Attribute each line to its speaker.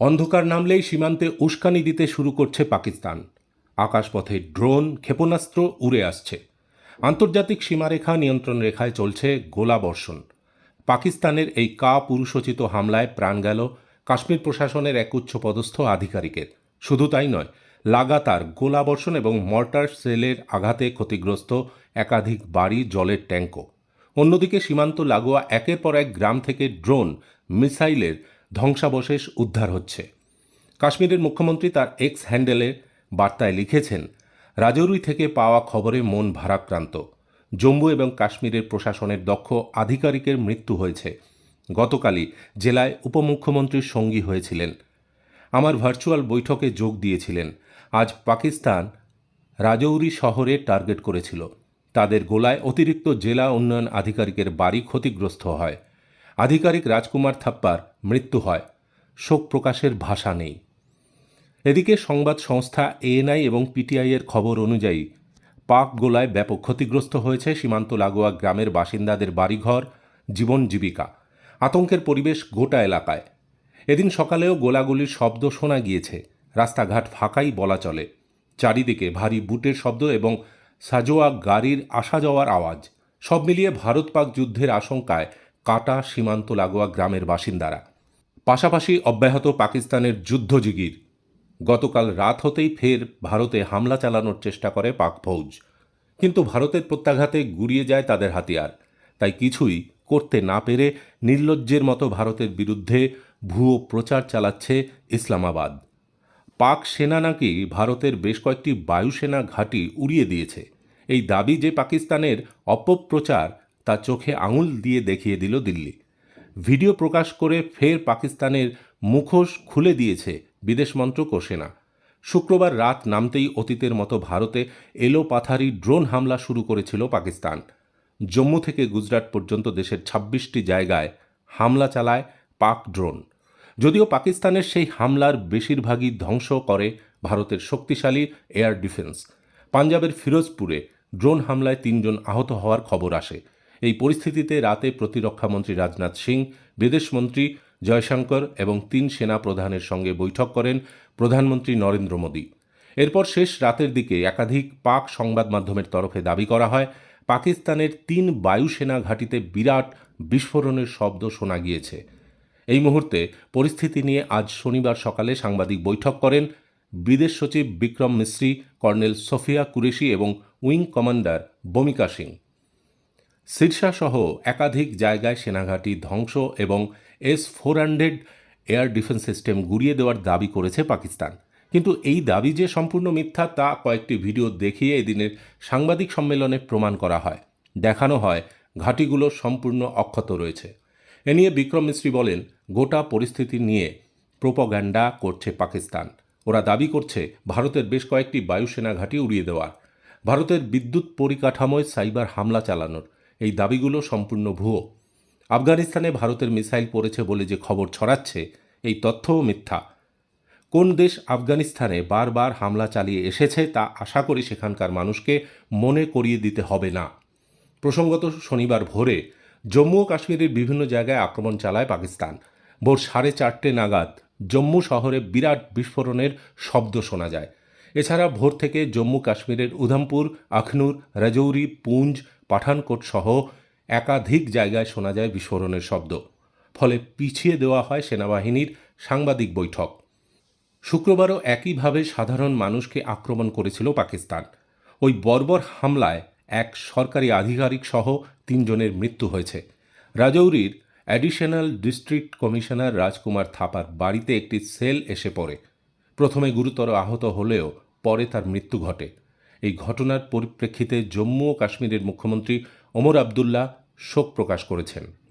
Speaker 1: অন্ধকার নামলেই সীমান্তে উস্কানি দিতে শুরু করছে পাকিস্তান। আকাশপথে ড্রোন, ক্ষেপণাস্ত্র উড়ে আসছে। আন্তর্জাতিক সীমারেখা নিয়ন্ত্রণ রেখায় চলছে গোলাবর্ষণ। পাকিস্তানের এই কা পুরুষোচিত হামলায় প্রাণ গেল কাশ্মীর প্রশাসনের এক উচ্চপদস্থ আধিকারিকের। শুধু তাই নয়, লাগাতার গোলাবর্ষণ এবং মর্টার সেলের আঘাতে ক্ষতিগ্রস্ত একাধিক বাড়ি, জলের ট্যাঙ্কও। অন্যদিকে সীমান্ত লাগোয়া একের পর এক গ্রাম থেকে ড্রোন, মিসাইলের ধ্বংসাবশেষ উদ্ধার হচ্ছে। কাশ্মীরের মুখ্যমন্ত্রী তার এক্স হ্যান্ডেলে বার্তায় লিখেছেন, রাজৌরি থেকে পাওয়া খবরে মন ভারাক্রান্ত। জম্মু এবং কাশ্মীরের প্রশাসনের দক্ষ আধিকারিকের মৃত্যু হয়েছে। গতকালই জেলায় উপমুখ্যমন্ত্রীর সঙ্গী হয়েছিলেন। আমার ভার্চুয়াল বৈঠকে যোগ দিয়েছিলেন। আজ পাকিস্তান রাজৌরি শহরে টার্গেট করেছিল। তাদের গোলায় অতিরিক্ত জেলা উন্নয়ন আধিকারিকের বাড়ি ক্ষতিগ্রস্ত হয়। আধিকারিক রাজকুমার থাপ্পার মৃত্যু হয়। শোক প্রকাশের ভাষা নেই। এদিকে সংবাদ সংস্থা এএনআই এবং পিটিআই এর খবর অনুযায়ী পাক গোলায় ব্যাপক ক্ষতিগ্রস্ত হয়েছে সীমান্ত লাগোয়া গ্রামের বাসিন্দাদের বাড়িঘর, জীবন জীবিকা, আতঙ্কের পরিবেশ গোটা এলাকায়। এদিন সকালেও গোলাগুলির শব্দ শোনা গিয়েছে। রাস্তাঘাট ফাঁকাই বলা চলে। চারিদিকে ভারী বুটের শব্দ এবং সাজোয়া গাড়ির আসা যাওয়ার আওয়াজ। সব মিলিয়ে ভারত পাক যুদ্ধের আশঙ্কায় কাটা সীমান্ত লাগোয়া গ্রামের বাসিন্দারা। পাশাপাশি অব্যাহত পাকিস্তানের যুদ্ধজিগির গতকাল রাত হতেই ফের ভারতে হামলা চালানোর চেষ্টা করে পাক ফৌজ। কিন্তু ভারতের প্রত্যাঘাতে গুড়িয়ে যায় তাদের হাতিয়ার। তাই কিছুই করতে না পেরে নির্লজ্জের মতো ভারতের বিরুদ্ধে ভুয়ো প্রচার চালাচ্ছে ইসলামাবাদ। পাক সেনা নাকি ভারতের বেশ কয়েকটি বায়ুসেনা ঘাঁটি উড়িয়ে দিয়েছে। এই দাবি যে পাকিস্তানের অপপ্রচার তা চোখে আঙুল দিয়ে দেখিয়ে দিল দিল্লি। ভিডিও প্রকাশ করে ফের পাকিস্তানের মুখোশ খুলে দিয়েছে বিদেশ মন্ত্রক ও সেনা। শুক্রবার রাত নামতেই অতীতের মতো ভারতে এলো পাথারি ড্রোন হামলা শুরু করেছিল পাকিস্তান। জম্মু থেকে গুজরাট পর্যন্ত দেশের ছাব্বিশটি জায়গায় হামলা চালায় পাক ড্রোন। যদিও পাকিস্তানের সেই হামলার বেশিরভাগই ধ্বংস করে ভারতের শক্তিশালী এয়ার ডিফেন্স। পাঞ্জাবের ফিরোজপুরে ড্রোন হামলায় তিনজন আহত হওয়ার খবর আসে। এই পরিস্থিতিতে রাতে প্রতিরক্ষামন্ত্রী রাজনাথ সিং, বিদেশমন্ত্রী জয়শঙ্কর এবং তিন সেনা প্রধানের সঙ্গে বৈঠক করেন প্রধানমন্ত্রী নরেন্দ্র মোদী। এরপর শেষ রাতের দিকে একাধিক পাক সংবাদ মাধ্যমের তরফে দাবি করা হয়, পাকিস্তানের তিন বায়ুসেনা ঘাঁটিতে বিরাট বিস্ফোরণের শব্দ শোনা গিয়েছে। এই মুহূর্তে পরিস্থিতি নিয়ে আজ শনিবার সকালে সাংবাদিক বৈঠক করেন বিদেশ সচিব বিক্রম মিশ্রি কর্নেল সোফিয়া কুরেশি এবং উইং কমান্ডার বমিকা সিং। সিরসা সহ একাধিক জায়গায় সেনাঘাঁটি ধ্বংস এবং S four hundred air defence system গুড়িয়ে দেওয়ার দাবি করেছে পাকিস্তান। কিন্তু এই দাবি যে সম্পূর্ণ মিথ্যা তা কয়েকটি ভিডিও দেখিয়ে এদিনের সাংবাদিক সম্মেলনে প্রমাণ করা হয়। দেখানো হয়, ঘাঁটিগুলো সম্পূর্ণ অক্ষত রয়েছে। এ নিয়ে বিক্রম মিশ্রী বলেন, গোটা পরিস্থিতি নিয়ে প্রোপগ্যান্ডা করছে পাকিস্তান। ওরা দাবি করছে, ভারতের বেশ কয়েকটি বায়ুসেনা ঘাঁটি উড়িয়ে দেওয়ার ভারতের বিদ্যুৎ পরিকাঠামোয় সাইবার হামলা চালানোর। এই দাবিগুলো সম্পূর্ণ ভুয়ো। আফগানিস্তানে ভারতের মিসাইল পড়েছে বলে যে খবর ছড়াচ্ছে, এই তথ্যও মিথ্যা। কোন দেশ আফগানিস্তানে বারবার হামলা চালিয়ে এসেছে তা আশা করি সেখানকার মানুষকে মনে করিয়ে দিতে হবে না। প্রসঙ্গত শনিবার ভোরে জম্মু ও কাশ্মীরের বিভিন্ন জায়গায় আক্রমণ চালায় পাকিস্তান। ভোর সাড়ে চারটে নাগাদ জম্মু শহরে বিরাট বিস্ফোরণের শব্দ শোনা যায়। এছাড়া ভোর থেকে জম্মু কাশ্মীরের উধমপুর, আখনুর, রাজৌরি, পুঞ্জ পাঠানকোট সহ একাধিক জায়গায় শোনা যায় বিস্ফোরণের শব্দ। ফলে পিছিয়ে দেওয়া হয় সেনাবাহিনীর সাংবাদিক বৈঠক। শুক্রবারও একইভাবে সাধারণ মানুষকে আক্রমণ করেছিল পাকিস্তান। ওই বর্বর হামলায় এক সরকারি আধিকারিক সহ তিনজনের মৃত্যু হয়েছে। রাজৌরির additional district commissioner Rajkumar Thapa বাড়িতে একটি সেল এসে পড়ে। প্রথমে গুরুতর আহত হলেও পরে তার মৃত্যু ঘটে। এই ঘটনার পরিপ্রেক্ষিতে জম্মু ও কাশ্মীরের মুখ্যমন্ত্রী ওমর আবদুল্লাহ শোক প্রকাশ করেছেন।